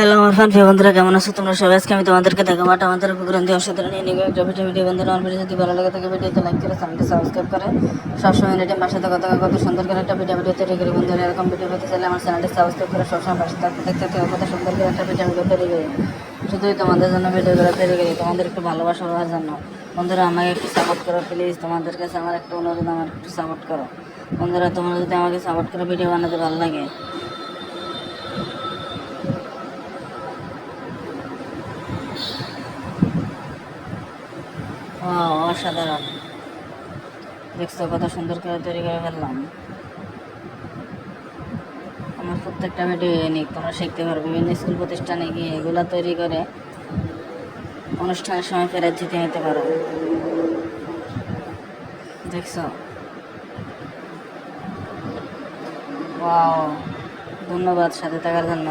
Hello আমার fun প্রিয় বন্ধুরা, কেমন আছো? তোমরা সবাই আজকে আমি তোমাদেরকে দেখাবো আমাদের দিয়ে অসাধারণ নিয়ে একটা ভিডিও ভিডিও বন্ধুরা, আমার ভিডিও যদি ভালো লাগে থাকে, ভিডিওতে লাইক করে চ্যানেলটি সাবস্ক্রাইব করে। সবসময় এনিটাইম পাশে থাকা থাকা, কত সুন্দর করে একটা ভিডিও ভিডিও তৈরি করি। বন্ধুরা, এরকম ভিডিও পেতে চাইলে আমার চ্যানেলটি সাবস্ক্রাইব করে সবসময় পাশে থাকতে, দেখতে থাকতে কত সুন্দর করে একটা ভিডিও ভিডিও তৈরি করি। শুধুই তোমাদের জন্য ভিডিওগুলো তৈরি করি, তোমাদের একটু ভালোবাসা হওয়ার জন্য। বন্ধুরা, আমাকে একটু সাপোর্ট করো প্লিজ তোমাদের কাছে আমার একটা অনুরোধ, আমার একটু সাপোর্ট করো। বন্ধুরা, তোমরা যদি আমাকে সাপোর্ট করে ভিডিও বানাতে ভালো লাগে অসাধারণ। দেখছ, কত সুন্দর করে তৈরি করে ফেললাম। আমার প্রত্যেকটা ভিডিও ইউনিক তোমরা শিখতে পারো। বিভিন্ন স্কুল প্রতিষ্ঠানে গিয়ে এগুলা তৈরি করে অনুষ্ঠানের সময় ফেরত জিতে নিতে পারো। দেখছ? ধন্যবাদ সাথে থাকার জন্য।